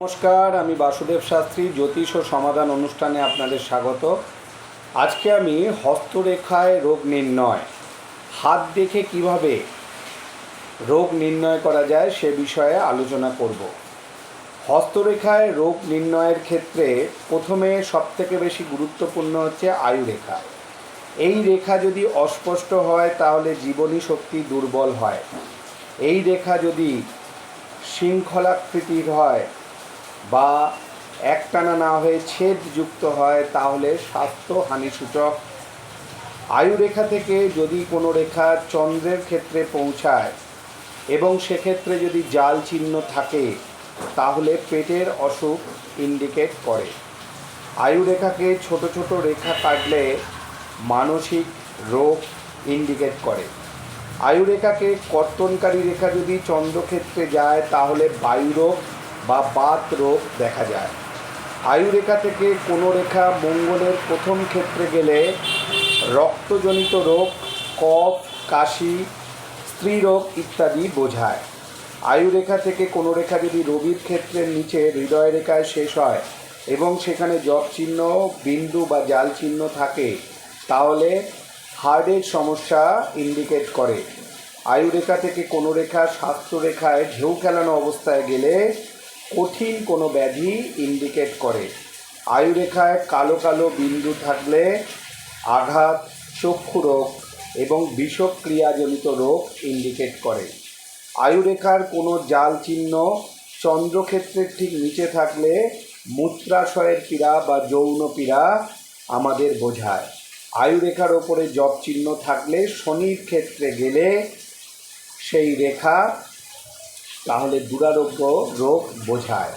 নমস্কার, আমি বাসুদেব শাস্ত্রী, জ্যোতিষ ও সমাধান অনুষ্ঠানে আপনাদের স্বাগত। আজকে আমি হস্তরেখায় রোগ নির্ণয়, হাত দেখে কীভাবে রোগ নির্ণয় করা যায় সে বিষয়ে আলোচনা করব। হস্তরেখায় রোগ নির্ণয়ের ক্ষেত্রে প্রথমে সবথেকে বেশি গুরুত্বপূর্ণ হচ্ছে আয়ুরেখা এই রেখা যদি অস্পষ্ট হয়, তাহলে জীবনী শক্তি দুর্বল হয়। এই রেখা যদি শৃঙ্খলাকৃতির হয় বা একটানা না হয়ে ছেদ যুক্ত হয়, তাহলে স্বাস্থ্য হানিসূচক। আয়ুরেখা থেকে যদি কোনো রেখা চন্দ্রের ক্ষেত্রে পৌঁছায় এবং সেক্ষেত্রে যদি জাল চিহ্ন থাকে, তাহলে পেটের অসুখ ইন্ডিকেট করে। আয়ুরেখাকে ছোট ছোট রেখা কাটলে মানসিক রোগ ইন্ডিকেট করে। আয়ুরেখাকে কর্তনকারী রেখা যদি চন্দ্রক্ষেত্রে যায়, তাহলে বায়ুরোগ বা বাত রোগ দেখা যায়। আয়ুরেখা থেকে কোনো রেখা মঙ্গলের প্রথম ক্ষেত্রে গেলে রক্তজনিত রোগ, কফ, কাশি স্ত্রীরোগ ইত্যাদি বোঝায়। আয়ুরেখা থেকে কোনো রেখা যদি রবির ক্ষেত্রের নিচে হৃদয় রেখায় শেষ হয় এবং সেখানে জপ চিহ্ন, বিন্দু বা জাল চিহ্ন থাকে, তাহলে হার্টের সমস্যা ইন্ডিকেট করে। আয়ুরেখা থেকে কোনো রেখা স্বাস্থ্যরেখায় ঢেউ খেলানো অবস্থায় গেলে কঠিন কোনো ব্যাধি ইন্ডিকেট করে। আয়ুরেখায় কালো কালো বিন্দু থাকলে আঘাত, চক্ষু রোগ এবং বিষক্রিয়াজনিত রোগ ইন্ডিকেট করে। আয়ুরেখার কোনো জাল চিহ্ন চন্দ্রক্ষেত্রের ঠিক নিচে থাকলে মূত্রাশয়ের পীড়া বা যৌন পীড়া আমাদের বোঝায়। আয়ুরেখার ওপরে জপ চিহ্ন থাকলে শনির ক্ষেত্রে গেলে সেই রেখা তাহলে দুরারোগ্য রোগ বোঝায়।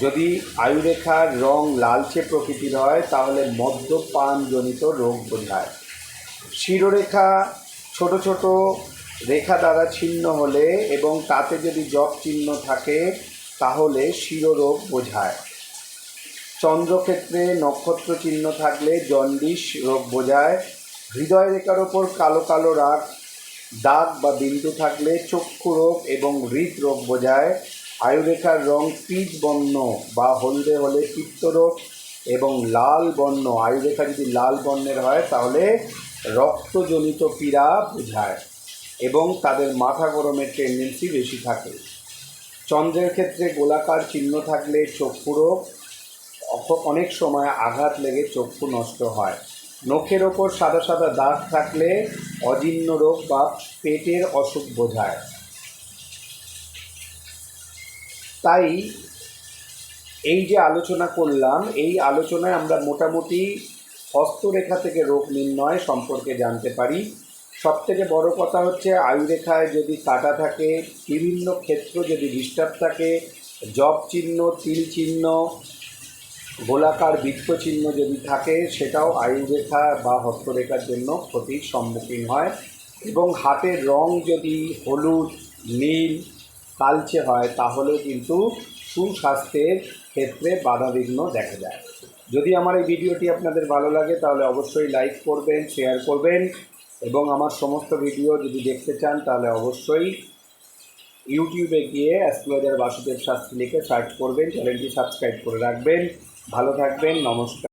যদি আয়ুরেখার রং লালচে প্রকৃতির হয়, তাহলে মদ্যপানজনিত রোগ বোঝায়। শিরোরেখা ছোট ছোট রেখা দ্বারা ছিন্ন হলে এবং তাতে যদি জপ চিহ্ন থাকে, তাহলে শিরোরোগ বোঝায়। চন্দ্রক্ষেত্রে নক্ষত্র চিহ্ন থাকলে জন্ডিস রোগ বোঝায়। হৃদয় রেখার ওপর কালো কালো রাগ দাগ বা বিন্দু থাকলে চক্ষু রোগ এবং হৃদরোগ বোঝায়। আয়ুরেখার রং পিচ বর্ণ বা হলদে হলে পিত্তরোগ এবং লাল বর্ণ। আয়ুরেখা যদি লাল বর্ণের হয়, তাহলে রক্তজনিত পীড়া বোঝায় এবং তাদের মাথা গরমের টেন্ডেন্সি বেশি থাকে। চন্দ্রের ক্ষেত্রে গোলাকার চিহ্ন থাকলে চক্ষু রোগ। অনেক সময় আঘাত লেগে চক্ষু নষ্ট হয়। নখের ওপর সাদা সাদা দাগ থাকলে অজীর্ণ রোগ বা পেটের অসুখ বোঝায়। তাই এই যে আলোচনা করলাম, এই আলোচনায় আমরা মোটামুটি হস্তরেখা থেকে রোগ নির্ণয় সম্পর্কে জানতে পারি। সবথেকে বড় কথা হচ্ছে আয়ুরেখায় যদি কাটা থাকে, বিভিন্ন ক্ষেত্র যদি ডিস্টার্ব থাকে, জব চিহ্ন, তিল চিহ্ন গোলাকার বৃত্ত চিহ্ন যদি থাকে, সেটাও আয়ুরেখা বা হস্তরেখার জন্য ক্ষতির সম্মুখীন হয় এবং হাতের রং যদি হলুদ, নীল, কালচে হয় তাহলেও কিন্তু সুস্বাস্থ্যের ক্ষেত্রে বাধাবিঘ্ন দেখা যায়। যদি আমার এই ভিডিওটি আপনাদের ভালো লাগে, তাহলে অবশ্যই লাইক করবেন, শেয়ার করবেন এবং আমার সমস্ত ভিডিও যদি দেখতে চান, তাহলে অবশ্যই ইউটিউবে গিয়ে অ্যাস্ট্রোলজার বাসুদেব শাস্ত্রী লিখে সার্চ করবেন, চ্যানেলটি সাবস্ক্রাইব করে রাখবেন। ভালো থাকবেন নমস্কার।